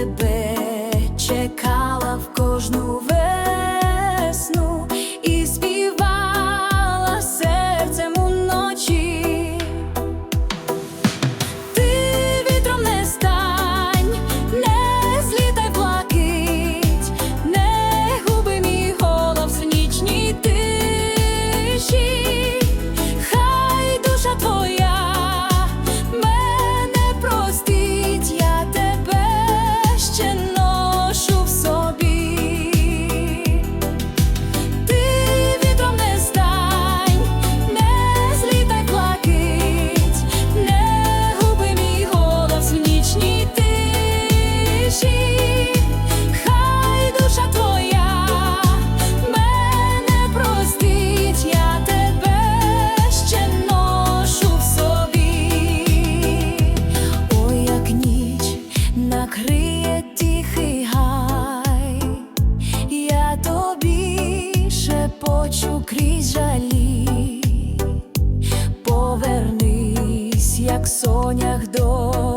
тебе чекала в кожну. хочу крізь жалі, повернись, як сонях до.